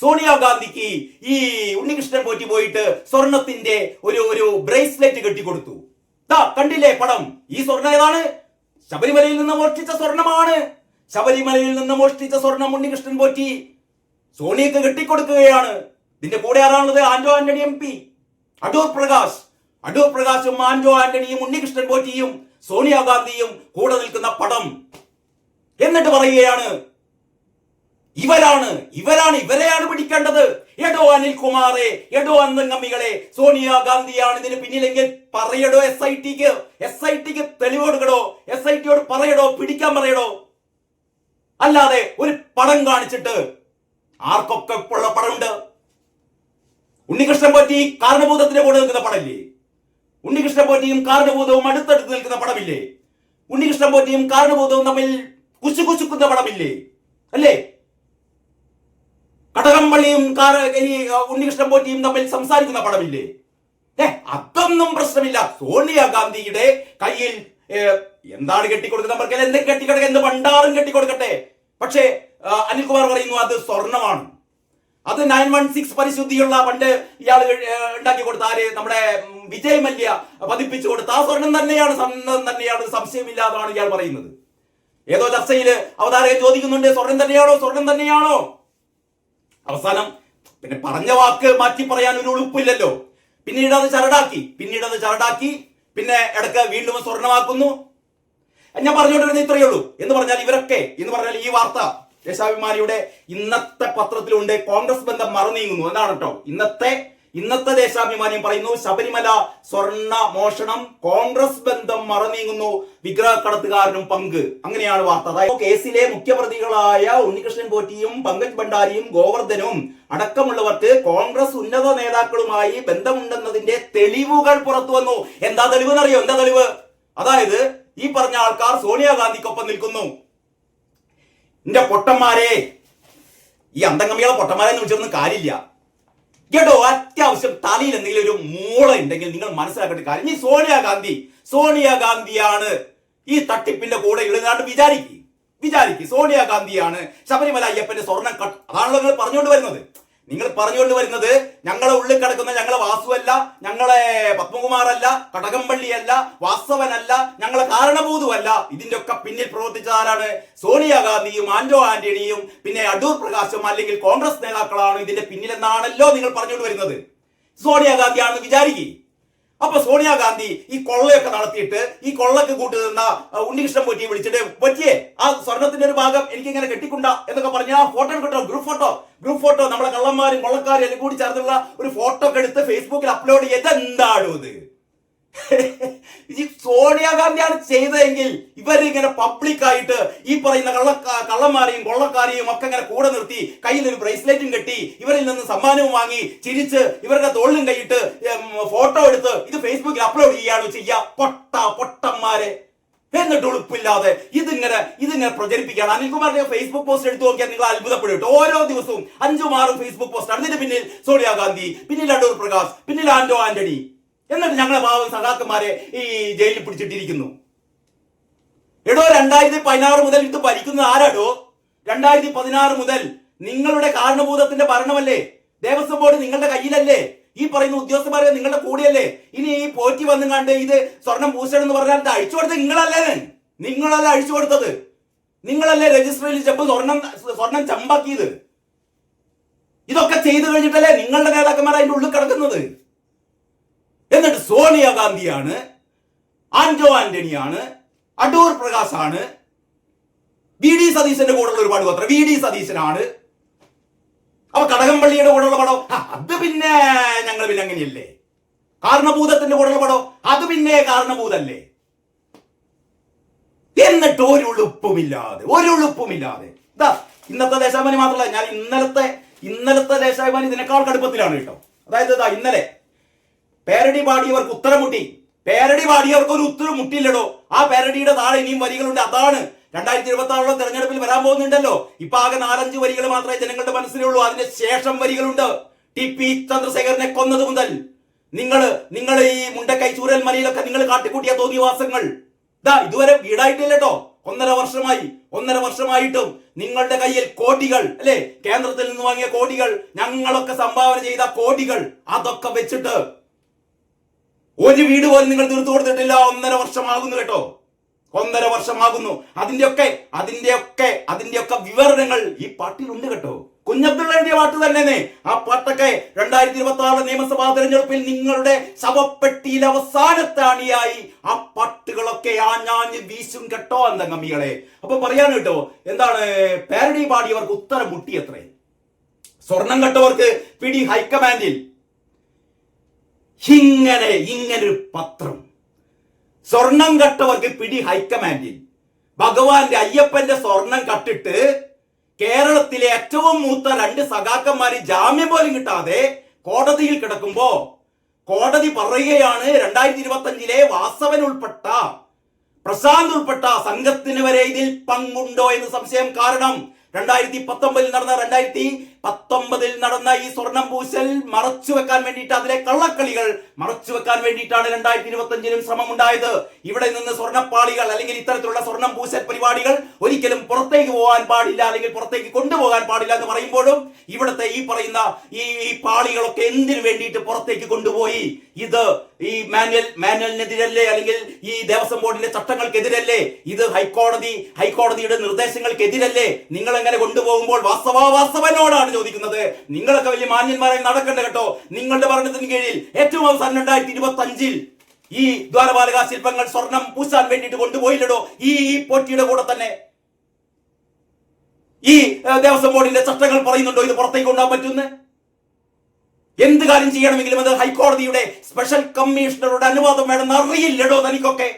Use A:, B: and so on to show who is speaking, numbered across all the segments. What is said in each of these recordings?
A: സോണിയാഗാന്ധിക്ക് ഈ ഉണ്ണികൃഷ്ണൻ പോറ്റി പോയിട്ട് സ്വർണത്തിന്റെ ഒരു ഒരു ബ്രേസ്ലെറ്റ് കെട്ടിക്കൊടുത്തു. ദാ കണ്ടില്ലേ പടം? ഈ സ്വർണ ഏതാണ്? ശബരിമലയിൽ നിന്ന് മോഷ്ടിച്ച സ്വർണമാണ്. ശബരിമലയിൽ നിന്ന് മോഷ്ടിച്ച സ്വർണം ഉണ്ണികൃഷ്ണൻ പോറ്റി. സോണിയക്ക് കെട്ടിക്കൊടുക്കുകയാണ്. ഇതിന്റെ കൂടെ ആരാണുള്ളത്? Anto Antony M P. Adoor Prakash. Adoor പ്രകാശും ആന്റോ ആന്റണിയും ഉണ്ണികൃഷ്ണൻ പോറ്റിയും സോണിയാഗാന്ധിയും കൂടെ നിൽക്കുന്ന പടം. എന്നിട്ട് പറയുകയാണ് ഇവരാണ് ഇവരാണ് ഇവരെയാണ് പിടിക്കേണ്ടത്. എടോ അനിൽകുമാറെ എടോ അന്തംഗമ്മികളെ സോണിയാഗാന്ധിയാണ് ഇതിന് പിന്നിലെങ്കിൽ പറയടോ എസ് ഐ ടിക്ക് എസ് ഐ ടിക്ക് തെളിവ് കൊടുക്കടോ? എസ് ഐ ടിയോട് പറയടോ? പിടിക്കാൻ പറയടോ? അല്ലാതെ ഒരു പടം കാണിച്ചിട്ട് ആർക്കൊക്കെ ഉള്ള പടമുണ്ട്? ഉണ്ണികൃഷ്ണൻ പോറ്റി കാരണഭൂതത്തിന്റെ കൂടെ നിൽക്കുന്ന പടമില്ലേ? ഉണ്ണികൃഷ്ണൻ പോറ്റിയും കാരണഭൂതവും അടുത്തടുത്ത് നിൽക്കുന്ന പടമില്ലേ? ഉണ്ണികൃഷ്ണൻ പോറ്റിയും കാരണഭൂതവും തമ്മിൽ കുശു കുശുക്കുന്ന പടമില്ലേ? അല്ലേ? കടകംപള്ളിയും ഉണ്ണികൃഷ്ണൻ പോറ്റിയും തമ്മിൽ സംസാരിക്കുന്ന പടമില്ലേ? ഏ അതൊന്നും പ്രശ്നമില്ല. സോണിയാഗാന്ധിയുടെ കയ്യിൽ എന്താണ് കെട്ടിക്കൊടുക്കുന്നത് നമ്മൾക്ക് എന്തെങ്കിലും കെട്ടിക്കൊടുക്കുക എന്ത് ഭണ്ഡാറും കെട്ടിക്കൊടുക്കട്ടെ? പക്ഷേ അനിൽകുമാർ പറയുന്നു അത് സ്വർണമാണ്. അത് നയൻ വൺ സിക്സ് പരിശുദ്ധിയുള്ള പണ്ട് ഇയാൾ ഉണ്ടാക്കി കൊടുത്ത ആര്? നമ്മുടെ വിജയ് മല്യ പതിപ്പിച്ചു കൊടുത്ത ആ സ്വർണം തന്നെയാണ് സ്വർണം തന്നെയാണ്. സംശയമില്ലാതാണ് ഇയാൾ പറയുന്നത്. ഏതോ ചർച്ചയിൽ അവതാരകൻ ചോദിക്കുന്നുണ്ട് സ്വർണം തന്നെയാണോ? സ്വർണം തന്നെയാണോ? അവസാനം പിന്നെ പറഞ്ഞ വാക്ക് മാറ്റി പറയാൻ ഒരു ഉളുപ്പില്ലല്ലോ. പിന്നീട് അത് ചരടാക്കി പിന്നീട് അത് ചരടാക്കി പിന്നെ ഇടയ്ക്ക് വീണ്ടും സ്വർണമാക്കുന്നു. ഞാൻ പറഞ്ഞുകൊണ്ടിരുന്നത് ഇത്രയേ ഉള്ളൂ. എന്ന് പറഞ്ഞാൽ ഇവരൊക്കെ എന്ന് പറഞ്ഞാൽ ഈ വാർത്ത ദേശാഭിമാനിയുടെ ഇന്നത്തെ പത്രത്തിലുണ്ട്. കോൺഗ്രസ് ബന്ധം മറന്നീങ്ങുന്നു എന്നാണ് കേട്ടോ. ഇന്നത്തെ ഇന്നത്തെ ദേശാഭിമാനിയും പറയുന്നു ശബരിമല സ്വർണ മോഷണം കോൺഗ്രസ് ബന്ധം മറനീങ്ങുന്നു വിഗ്രഹ കടത്തുകാരനും പങ്ക്. അങ്ങനെയാണ് വാർത്ത. അതായത് കേസിലെ മുഖ്യപ്രതികളായ ഉണ്ണികൃഷ്ണൻ പോറ്റിയും പങ്കജ് ഭണ്ഡാരിയും ഗോവർദ്ധനും അടക്കമുള്ളവർക്ക് കോൺഗ്രസ് ഉന്നത നേതാക്കളുമായി ബന്ധമുണ്ടെന്നതിന്റെ തെളിവുകൾ പുറത്തു വന്നു. എന്താ തെളിവ് എന്നറിയോ എന്താ തെളിവ്? അതായത് ഈ പറഞ്ഞ ആൾക്കാർ സോണിയാഗാന്ധിക്കൊപ്പം നിൽക്കുന്നു. എന്റെ പൊട്ടന്മാരെ ഈ അന്തംഗമികളെ പൊട്ടന്മാരെ എന്ന് വിളിച്ചൊന്നും കാര്യമില്ല. കേട്ടോ അത്യാവശ്യം തലയിൽ എന്തെങ്കിലും ഒരു മൂള ഉണ്ടെങ്കിൽ നിങ്ങൾ മനസ്സിലാക്കേണ്ട കാര്യം. ഈ സോണിയാഗാന്ധി സോണിയാഗാന്ധിയാണ് ഈ തട്ടിപ്പിന്റെ കൂടെ ഉള്ളതാണ്ട് വിചാരിക്കും. വിചാരിക്കും സോണിയാഗാന്ധിയാണ് ശബരിമല അയ്യപ്പന്റെ സ്വർണം കട്ട് അതാണല്ലോ നിങ്ങൾ പറഞ്ഞുകൊണ്ട് വരുന്നത്. നിങ്ങൾ പറഞ്ഞുകൊണ്ട് വരുന്നത് ഞങ്ങളെ ഉള്ളിൽ കിടക്കുന്ന ഞങ്ങളെ വാസുവല്ല ഞങ്ങളെ പത്മകുമാറല്ല കടകംപള്ളിയല്ല വാസവനല്ല ഞങ്ങളെ കാരണഭൂതുമല്ല ഇതിന്റെ ഒക്കെ പിന്നിൽ പ്രവർത്തിച്ച ആരാണ്? സോണിയാഗാന്ധിയും ആന്റോ ആന്റണിയും പിന്നെ അടൂർ പ്രകാശും അല്ലെങ്കിൽ കോൺഗ്രസ് നേതാക്കളാണ് ഇതിന്റെ പിന്നിലെന്നാണല്ലോ നിങ്ങൾ പറഞ്ഞുകൊണ്ട് വരുന്നത്. സോണിയാഗാന്ധിയാണെന്ന് വിചാരിക്കും. അപ്പൊ സോണിയാഗാന്ധി ഈ കൊള്ളയൊക്കെ നടത്തിയിട്ട് ഈ കൊള്ളക്ക് കൂട്ടി നിന്ന ഉണ്ണികൃഷ്ണൻ പൊറ്റിയെ വിളിച്ചിട്ട് പറ്റിയേ ആ സ്വർണത്തിന്റെ ഒരു ഭാഗം എനിക്ക് ഇങ്ങനെ കെട്ടിക്കൊണ്ട എന്നൊക്കെ പറഞ്ഞ ആ ഫോട്ടോ കിട്ടോ ഗ്രൂപ്പ് ഫോട്ടോ ഗ്രൂപ്പ് ഫോട്ടോ നമ്മളെ കള്ളന്മാരും കൊള്ളക്കാരും എല്ലാം കൂടി ചേർന്നുള്ള ഒരു ഫോട്ടോ ഒക്കെ എടുത്ത് ഫേസ്ബുക്കിൽ അപ്ലോഡ് ചെയ്ത് എന്താണോ ഇത്? ഈ സോണിയാഗാന്ധിയാണ് ചെയ്തതെങ്കിൽ ഇവരിങ്ങനെ പബ്ലിക്കായിട്ട് ഈ പറയുന്ന കള്ള കള്ളന്മാരെയും കൊള്ളക്കാരെയും ഒക്കെ ഇങ്ങനെ കൂടെ നിർത്തി കയ്യിൽ ഒരു ബ്രേസ്ലെറ്റും കെട്ടി ഇവരിൽ നിന്ന് സമ്മാനവും വാങ്ങി ചിരിച്ച് ഇവരുടെ തോളിലും കൈയിട്ട് ഫോട്ടോ എടുത്ത് ഇത് ഫേസ്ബുക്കിൽ അപ്ലോഡ് ചെയ്യാണ് ചെയ്യുക പൊട്ട പൊട്ടന്മാരെ. എന്നിട്ട് ഉളുപ്പില്ലാതെ ഇതിങ്ങനെ ഇതിങ്ങനെ പ്രചരിപ്പിക്കുകയാണ്. അനിൽകുമാറിന്റെ ഫേസ്ബുക്ക് പോസ്റ്റ് എടുത്തു നോക്കിയാൽ നിങ്ങൾ അത്ഭുതപ്പെടും ഓരോ ദിവസവും അഞ്ചും ആറും ഫേസ്ബുക്ക് പോസ്റ്റ് അതിന് പിന്നിൽ സോണിയാഗാന്ധി പിന്നിൽ അടൂർ പ്രകാശ് പിന്നിൽ ആന്റോ ആന്റണി. എന്നിട്ട് ഞങ്ങളെ പാവം സഖാക്കന്മാരെ ഈ ജയിലിൽ പിടിച്ചിട്ടിരിക്കുന്നു. എടോ രണ്ടായിരത്തി പതിനാറ് മുതൽ ഇത് ഭരിക്കുന്നത് ആരാടോ? രണ്ടായിരത്തി പതിനാറ് മുതൽ നിങ്ങളുടെ കാരണഭൂതത്തിന്റെ ഭരണമല്ലേ? ദേവസ്വം ബോർഡ് നിങ്ങളുടെ കയ്യിലല്ലേ? ഈ പറയുന്ന ഉദ്യോഗസ്ഥന്മാരെ നിങ്ങളുടെ കൂടെയല്ലേ? ഇനി ഈ പോറ്റി വന്നും കണ്ട് ഇത് സ്വർണം പൂശണം എന്ന് പറഞ്ഞാൽ ഇത് അഴിച്ചു കൊടുത്തത് നിങ്ങളല്ലേ? നിങ്ങളല്ലേ അഴിച്ചു കൊടുത്തത്? നിങ്ങളല്ലേ രജിസ്റ്ററിൽ ചെമ്പ് സ്വർണം സ്വർണം ചമ്പാക്കിയത്? ഇതൊക്കെ ചെയ്തു കഴിഞ്ഞിട്ടല്ലേ നിങ്ങളുടെ നേതാക്കന്മാർ അതിന്റെ ഉള്ളിൽ കിടക്കുന്നത്? എന്നിട്ട് സോണിയാഗാന്ധിയാണ് ആന്റോ ആന്റണിയാണ് അടൂർ പ്രകാശാണ് വി ഡി സതീശന്റെ കൂടെയുള്ള ഒരുപാട് പത്രം വി ഡി സതീശനാണ്. അപ്പൊ കടകംപള്ളിയുടെ കൂടെയുള്ള പടം അത് പിന്നെ ഞങ്ങൾ പിന്നെ അങ്ങനെയല്ലേ? കാരണഭൂതത്തിന്റെ കൂടെയുള്ള പടം അത് പിന്നെ കാരണഭൂതല്ലേ എന്നിട്ട് ഒരു ഉളുപ്പുമില്ലാതെ ഒരു ഉളുപ്പുമില്ലാതെ. ഇതാ ഇന്നത്തെ ദേശാഭിമാനി മാത്രമല്ല ഞാൻ ഇന്നലത്തെ ഇന്നലത്തെ ദേശാഭിമാനി ഇതിനേക്കാൾ കടുപ്പത്തിലാണ് കേട്ടോ. അതായത് ഇതാ ഇന്നലെ പേരടി പാടിയവർക്ക് ഉത്തരം മുട്ടി. പേരടി പാടിയവർക്ക് ഒരു ഉത്തരം മുട്ടിയില്ലടോ. ആ പേരടിയുടെ താഴെ ഇനിയും വരികളുണ്ട്. അതാണ് രണ്ടായിരത്തി ഇരുപത്തി ആറിലെ തെരഞ്ഞെടുപ്പിൽ വരാൻ പോകുന്നുണ്ടല്ലോ. ഇപ്പൊ ആകെ നാലഞ്ച് വരികൾ മാത്രമേ ജനങ്ങളുടെ മനസ്സിലുള്ളൂ. അതിന് ശേഷം വരികളുണ്ട്. ടി പി ചന്ദ്രശേഖരനെ കൊന്നത് മുതൽ. നിങ്ങൾ നിങ്ങൾ ഈ മുണ്ടക്കൈ ചൂരൽ മലയിലൊക്കെ നിങ്ങൾ കാട്ടിക്കൂട്ടിയ തോന്നിവാസങ്ങൾ ഇതാ ഇതുവരെ വീടായിട്ടില്ലട്ടോ. ഒന്നര വർഷമായി ഒന്നര വർഷമായിട്ടും നിങ്ങളുടെ കയ്യിൽ കോടികൾ അല്ലെ? കേന്ദ്രത്തിൽ നിന്ന് വാങ്ങിയ കോടികൾ ഞങ്ങളൊക്കെ സംഭാവന ചെയ്ത കോടികൾ അതൊക്കെ വെച്ചിട്ട് ഒരു വീട് പോലും നിങ്ങൾ തീർത്തു കൊടുത്തിട്ടില്ല. ഒന്നര വർഷമാകുന്നു കേട്ടോ. ഒന്നര വർഷമാകുന്നു. അതിന്റെയൊക്കെ അതിന്റെയൊക്കെ അതിന്റെയൊക്കെ വിവരണങ്ങൾ ഈ പാട്ടിലുണ്ട് കേട്ടോ. കുഞ്ഞബ്ദുള്ളയുടെ പാട്ട് തന്നെ ആ പാട്ടൊക്കെ രണ്ടായിരത്തി ഇരുപത്തി ആറ് നിയമസഭാ തെരഞ്ഞെടുപ്പിൽ നിങ്ങളുടെ ശവപ്പെട്ടിയിൽ അവസാനത്തെ അണിയായി ആ പാട്ടുകളൊക്കെ ആഞ്ഞാഞ്ഞ് വീശും കേട്ടോ എന്തങ്ങമ്മികളെ അപ്പൊ പറയാൻ കേട്ടോ എന്താണ് പാരഡി പാടിയവർക്ക് ഉത്തരം മുട്ടിയത്രേ. സ്വർണം കെട്ടവർക്ക് പിടി ഹൈക്കമാൻഡിൽ. ഇങ്ങനെ ഇങ്ങനൊരു പത്രം. സ്വർണം കട്ടവർക്ക് പിടി ഹൈക്കമാൻഡിൽ. ഭഗവാന്റെ അയ്യപ്പന്റെ സ്വർണം കട്ടിട്ട് കേരളത്തിലെ ഏറ്റവും മൂത്ത രണ്ട് സഖാക്കന്മാര് ജാമ്യം പോലും കിട്ടാതെ കോടതിയിൽ കിടക്കുമ്പോ കോടതി പറയുകയാണ് രണ്ടായിരത്തി ഇരുപത്തി അഞ്ചിലെ വാസവൻ ഉൾപ്പെട്ട പ്രശാന്ത് ഉൾപ്പെട്ട സംഘത്തിന് വരെ ഇതിൽ പങ്കുണ്ടോ എന്ന് സംശയം കാരണം രണ്ടായിരത്തി പത്തൊമ്പതിൽ നടന്ന രണ്ടായിരത്തി പത്തൊമ്പതിൽ നടന്ന ഈ സ്വർണം പൂശൽ മറച്ചു വെക്കാൻ വേണ്ടിയിട്ട് അതിലെ കള്ളക്കളികൾ മറച്ചു വെക്കാൻ വേണ്ടിയിട്ടാണ് രണ്ടായിരത്തി ഇരുപത്തി അഞ്ചിലും ശ്രമം ഉണ്ടായത് ഇവിടെ നിന്ന് സ്വർണപ്പാളികൾ അല്ലെങ്കിൽ ഇത്തരത്തിലുള്ള സ്വർണം പൂശൽ പരിപാടികൾ ഒരിക്കലും പുറത്തേക്ക് പോകാൻ പാടില്ല അല്ലെങ്കിൽ പുറത്തേക്ക് കൊണ്ടുപോകാൻ പാടില്ല എന്ന് പറയുമ്പോഴും ഇവിടുത്തെ ഈ പറയുന്ന ഈ ഈ പാളികളൊക്കെ എന്തിനു വേണ്ടിയിട്ട് പുറത്തേക്ക് കൊണ്ടുപോയി? ഇത് ഈ മാനുവൽ മാനുവലിനെതിരല്ലേ അല്ലെങ്കിൽ ഈ ദേവസ്വം ബോർഡിന്റെ ചട്ടങ്ങൾക്കെതിരല്ലേ? ഇത് ഹൈക്കോടതി ഹൈക്കോടതിയുടെ നിർദ്ദേശങ്ങൾക്കെതിരല്ലേ? നിങ്ങൾ എങ്ങനെ കൊണ്ടുപോകുമ്പോൾ വാസ്തവ വാസ്തവനോടാണ് ചോദിക്കുന്നത്? നിങ്ങളൊക്കെ വലിയ മാന്യന്മാരായി നടക്കണ്ട കേട്ടോ? നിങ്ങളുടെ ഭരണത്തിന് കീഴിൽ ഏറ്റവും അവസാനം രണ്ടായിരത്തി ഇരുപത്തി അഞ്ചിൽ ഈ ദ്വാരപാലക ശില്പങ്ങൾ സ്വർണം പൂശാൻ വേണ്ടിയിട്ട് കൊണ്ടുപോയില്ലടോ? ഈ ഈ പോറ്റിയുടെ കൂടെ തന്നെ. ഈ ദേവസ്വം ബോർഡിന്റെ ചട്ടങ്ങൾ പറയുന്നുണ്ടോ? ഇത് പുറത്തേക്ക് കൊണ്ടുപോകാൻ പറ്റുന്ന എന്ത് കാര്യം ചെയ്യണമെങ്കിലും അത് ഹൈക്കോടതിയുടെ സ്പെഷ്യൽ കമ്മീഷണറുടെ അനുവാദം വേണമെന്ന് അറിയില്ലടോ തനിക്കൊക്കെ.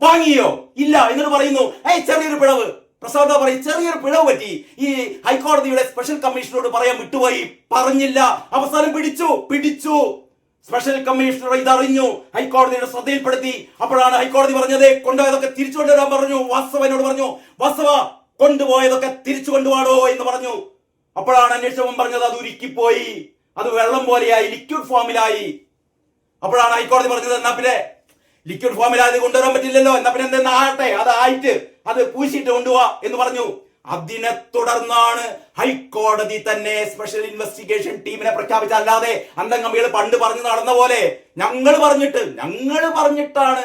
A: വാങ്ങിയോ? ഇല്ല എന്നിട്ട് പറയുന്നു ഏയ് ചെറിയൊരു പിഴവ്. പ്രസാദ പറയും ചെറിയൊരു പിഴവ് പറ്റി. ഈ ഹൈക്കോടതിയുടെ സ്പെഷ്യൽ കമ്മീഷനോട് പറയാൻ വിട്ടുപോയി. പറഞ്ഞില്ല. അവസാനം പിടിച്ചു. പിടിച്ചു. സ്പെഷ്യൽ കമ്മീഷണർ ഇതറിഞ്ഞു. ഹൈക്കോടതിയുടെ ശ്രദ്ധയിൽപ്പെടുത്തി. അപ്പോഴാണ് ഹൈക്കോടതി പറഞ്ഞത് കൊണ്ടുപോയതൊക്കെ തിരിച്ചു കൊണ്ടുവരാൻ പറഞ്ഞു. വാസവനോട് പറഞ്ഞു വാസവ കൊണ്ടുപോയതൊക്കെ തിരിച്ചു കൊണ്ടുപോകണോ എന്ന് പറഞ്ഞു. അപ്പോഴാണ് അന്വേഷണം പറഞ്ഞത് അത് ഉരുക്കിപ്പോയി. അത് വെള്ളം പോലെയായി ലിക്വിഡ് ഫോമിലായി അപ്പോഴാണ് ഹൈക്കോടതി പറഞ്ഞത് എന്നാ പിന്നെ ലിക്വിഡ് ഫോമിലായത് കൊണ്ടുവരാൻ പറ്റില്ലല്ലോ. എന്നാ പിന്നെ എന്തെന്ന് ആകട്ടെ? അതായിട്ട് അത് പൂശിയിട്ട് കൊണ്ടുപോവാ എന്ന് പറഞ്ഞു. അതിനെ തുടർന്നാണ് ഹൈക്കോടതി തന്നെ സ്പെഷ്യൽ ഇൻവെസ്റ്റിഗേഷൻ ടീമിനെ പ്രഖ്യാപിച്ച പ്രഖ്യാപിച്ചല്ലാതെ അന്തംഗമ്മികൾ പണ്ട് പറഞ്ഞു നടന്ന പോലെ ഞങ്ങൾ പറഞ്ഞിട്ട് ഞങ്ങൾ പറഞ്ഞിട്ടാണ്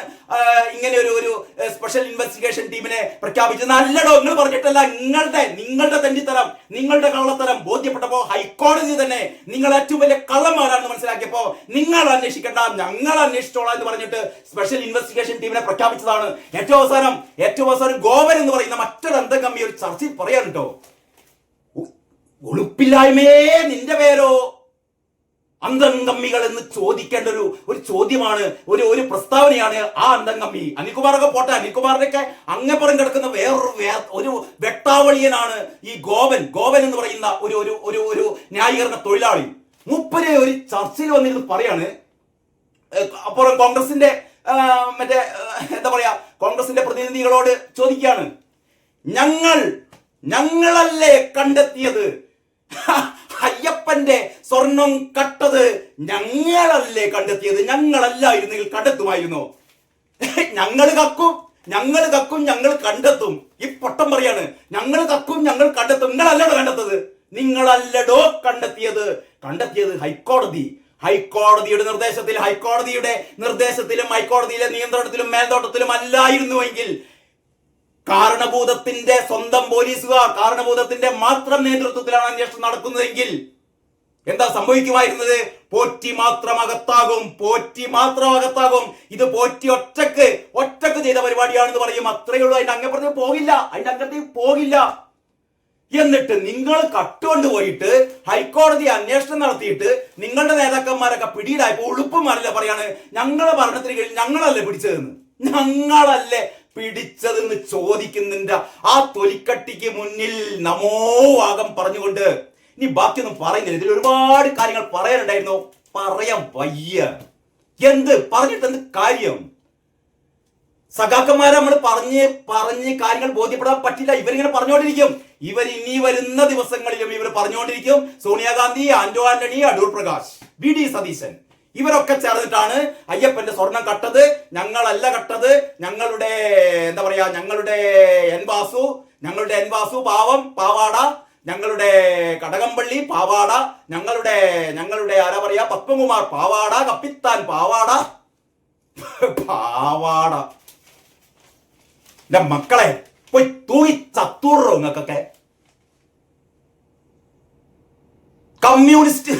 A: ഇങ്ങനെ ഒരു ഒരു സ്പെഷ്യൽ ഇൻവെസ്റ്റിഗേഷൻ ടീമിനെ പ്രഖ്യാപിച്ചു. നല്ലടോ നിങ്ങൾ പറഞ്ഞിട്ടല്ല നിങ്ങളുടെ നിങ്ങളുടെ തെണ്ടിത്തരം നിങ്ങളുടെ കള്ളത്തരം ബോധ്യപ്പെട്ടപ്പോ ഹൈക്കോടതി തന്നെ നിങ്ങൾ ഏറ്റവും വലിയ കള്ളന്മാരാണെന്ന് മനസ്സിലാക്കിയപ്പോ നിങ്ങൾ അന്വേഷിക്കേണ്ട ഞങ്ങൾ അന്വേഷിച്ചോളാം എന്ന് പറഞ്ഞിട്ട് സ്പെഷ്യൽ ഇൻവെസ്റ്റിഗേഷൻ ടീമിനെ പ്രഖ്യാപിച്ചതാണ്. ഏറ്റവും അവസാനം ഏറ്റവും അവസാനം ഗോവൻ എന്ന് പറയുന്ന മറ്റൊരു അന്തംഗമ്മി ഒരു ചർച്ചയിൽ പറയാനുണ്ടോ? ഉളുപ്പില്ലായ്മയേ നിന്റെ പേരോ? അന്തംഗമ്മികൾ എന്ന് ചോദിക്കേണ്ട ഒരു ഒരു ചോദ്യമാണ് ഒരു ഒരു പ്രസ്താവനയാണ് ആ അന്തംഗമ്മി. അനിൽകുമാറൊക്കെ പോട്ടെ അനിൽകുമാറിനൊക്കെ അങ്ങപ്പുറം കിടക്കുന്ന വേറൊരു ഒരു വെട്ടാവളിയനാണ് ഈ ഗോവൻ ഗോവൻ എന്ന് പറയുന്ന ഒരു ഒരു ഒരു ഒരു ന്യായീകരണ തൊഴിലാളി. മുപ്പര് ഒരു ചർച്ചയിൽ വന്നിരുന്ന് പറയാണ് അപ്പുറം കോൺഗ്രസിന്റെ മറ്റേ എന്താ പറയാ കോൺഗ്രസിന്റെ പ്രതിനിധികളോട് ചോദിക്കുകയാണ് ഞങ്ങൾ ഞങ്ങളല്ലേ കണ്ടെത്തിയത്? അയ്യപ്പന്റെ സ്വർണം കട്ടത് ഞങ്ങളല്ലേ കണ്ടെത്തിയത്? ഞങ്ങളല്ലായിരുന്നെങ്കിൽ കണ്ടെത്തുമായിരുന്നു? ഞങ്ങൾ കക്കും ഞങ്ങൾ കക്കും ഞങ്ങൾ കണ്ടെത്തും. ഈ പൊട്ടം പറയാണ് ഞങ്ങൾ കക്കും ഞങ്ങൾ കണ്ടെത്തും. നിങ്ങളല്ലടോ കണ്ടെത്തത്? നിങ്ങളല്ലടോ കണ്ടെത്തിയത്. കണ്ടെത്തിയത് ഹൈക്കോടതി. ഹൈക്കോടതിയുടെ നിർദ്ദേശത്തിൽ ഹൈക്കോടതിയുടെ നിർദ്ദേശത്തിലും ഹൈക്കോടതിയിലെ നിയന്ത്രണത്തിലും മേൽനോട്ടത്തിലും അല്ലായിരുന്നുവെങ്കിൽ കാരണഭൂതത്തിന്റെ സ്വന്തം പോലീസുകാർ കാരണഭൂതത്തിന്റെ മാത്രം നേതൃത്വത്തിലാണ് അന്വേഷണം നടക്കുന്നതെങ്കിൽ എന്താ സംഭവിക്കുമായിരുന്നത്? പോറ്റി മാത്രം അകത്താകും പോറ്റി മാത്രം അകത്താകും. ഇത് പോറ്റി ഒറ്റയ്ക്ക് ഒറ്റയ്ക്ക് ചെയ്ത പരിപാടിയാണെന്ന് പറയും. അത്രയേ ഉള്ളൂ. അതിന്റെ അങ്ങപ്പുറത്തേക്ക് പോകില്ല. അതിന്റെ അങ്ങനത്തെ പോകില്ല. എന്നിട്ട് നിങ്ങൾ കട്ടുകൊണ്ട് പോയിട്ട് ഹൈക്കോടതി അന്വേഷണം നടത്തിയിട്ട് നിങ്ങളുടെ നേതാക്കന്മാരൊക്കെ പിടിയിലായപ്പോ ഉളുപ്പുമാരല്ല പറയാണ്. ഞങ്ങളെ ഭരണത്തിന് കീഴിൽ ഞങ്ങളല്ലേ പിടിച്ചതെന്ന്? ഞങ്ങളല്ലേ പിടിച്ചതെന്ന് ചോദിക്കുന്നുണ്ട്. ആ തൊലിക്കട്ടിക്ക് മുന്നിൽ നമോ നമോവാകം പറഞ്ഞുകൊണ്ട് ഇനി ബാക്കിയൊന്നും പറയുന്നില്ല. ഇതിൽ ഒരുപാട് കാര്യങ്ങൾ പറയാനുണ്ടായിരുന്നു. പറയാൻ വയ്യ. എന്ത്? പറഞ്ഞിട്ട് എന്ത് കാര്യം? സഖാക്കന്മാരെ നമ്മൾ പറഞ്ഞ് പറഞ്ഞ് കാര്യങ്ങൾ ബോധ്യപ്പെടാൻ പറ്റില്ല. ഇവരിങ്ങനെ പറഞ്ഞുകൊണ്ടിരിക്കും. ഇവർ ഇനി വരുന്ന ദിവസങ്ങളിലും ഇവർ പറഞ്ഞുകൊണ്ടിരിക്കും. Sonia Gandhi Anto Antony Adoor Prakash V D Satheesan. ഇവരൊക്കെ ചേർന്നിട്ടാണ് അയ്യപ്പന്റെ സ്വർണം കട്ടത്. ഞങ്ങളല്ല കട്ടത്. ഞങ്ങളുടെ എന്താ പറയാ ഞങ്ങളുടെ എൻവാസു ഞങ്ങളുടെ എൻവാസു പാവം പാവാട ഞങ്ങളുടെ കടകംപള്ളി പാവാട ഞങ്ങളുടെ ഞങ്ങളുടെ ആരാ പറയാ പത്മകുമാർ പാവാട കപ്പിത്താൻ പാവാട. പാവാട. എന്റെ മക്കളെ പോയി തൂങ്ങി ചത്തൂറോ നിങ്ങൾക്കൊക്കെ? കമ്മ്യൂണിസ്റ്റ്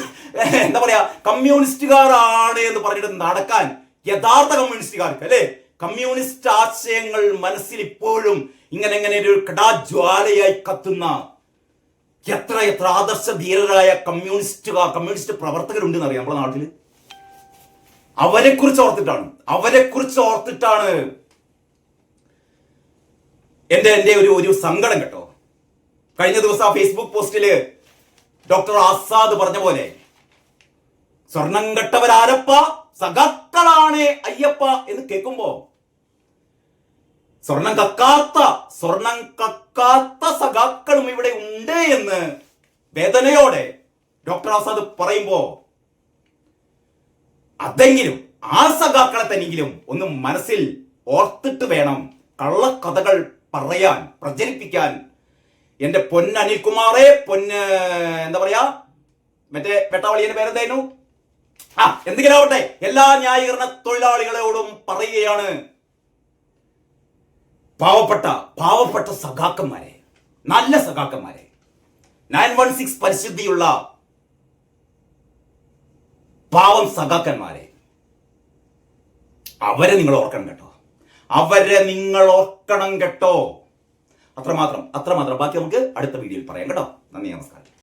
A: എന്താ പറയാ കമ്മ്യൂണിസ്റ്റുകാരാണ് എന്ന് പറഞ്ഞിട്ട് നടക്കാൻ യഥാർത്ഥ കമ്മ്യൂണിസ്റ്റുകാർക്ക് അല്ലേ? കമ്മ്യൂണിസ്റ്റ് ആശയങ്ങൾ മനസ്സിൽ ഇപ്പോഴും ഇങ്ങനെ ഇങ്ങനെ ഒരു കടാജ്വാലയായി കത്തുന്ന എത്ര എത്ര ആദർശ ധീരരായ കമ്മ്യൂണിസ്റ്റുകാർ കമ്മ്യൂണിസ്റ്റ് പ്രവർത്തകരുണ്ടെന്ന് അറിയാം നമ്മുടെ നാട്ടിൽ അവരെ കുറിച്ച് ഓർത്തിട്ടാണ്. അവരെ കുറിച്ച് ഓർത്തിട്ടാണ് എന്റെ എന്റെ ഒരു ഒരു സങ്കടം കേട്ടോ. കഴിഞ്ഞ ദിവസം ആ ഫേസ്ബുക്ക് പോസ്റ്റിൽ ഡോക്ടർ ആസാദ് പറഞ്ഞ പോലെ സ്വർണം കെട്ടവരാരപ്പ സഖാക്കളാണ് അയ്യപ്പ എന്ന് കേൾക്കുമ്പോ സ്വർണം കക്കാത്ത സ്വർണം കക്കാത്ത സഖാക്കളും ഇവിടെ ഉണ്ട് എന്ന് വേദനയോടെ ഡോക്ടർ ആസാദ് പറയുമ്പോ അതെങ്കിലും ആ സഖാക്കളെ തന്നെങ്കിലും ഒന്ന് മനസ്സിൽ ഓർത്തിട്ട് വേണം കള്ളക്കഥകൾ പറയാൻ പ്രചരിപ്പിക്കാൻ. എന്റെ പൊന്ന് അനിൽകുമാറെ പൊന്ന് എന്താ പറയാ മറ്റേ വെട്ടാവളിയുടെ പേരെന്തായിരുന്നു? ആ എന്തെങ്കിലും ആവട്ടെ എല്ലാ ന്യായീകരണ തൊഴിലാളികളോടും പറയുകയാണ്. പാവപ്പെട്ട പാവപ്പെട്ട സഖാക്കന്മാരെ നല്ല സഖാക്കന്മാരെ. നയൻ വൺ സിക്സ് പരിശുദ്ധിയുള്ള പാവം സഖാക്കന്മാരെ അവരെ നിങ്ങൾ ഓർക്കണം കേട്ടോ. അവരെ നിങ്ങൾ ഓർക്കണം കേട്ടോ. അത്രമാത്രം അത്രമാത്രം. ബാക്കി നമുക്ക് അടുത്ത വീഡിയോയിൽ പറയാം കേട്ടോ. നന്ദി നമസ്കാരം.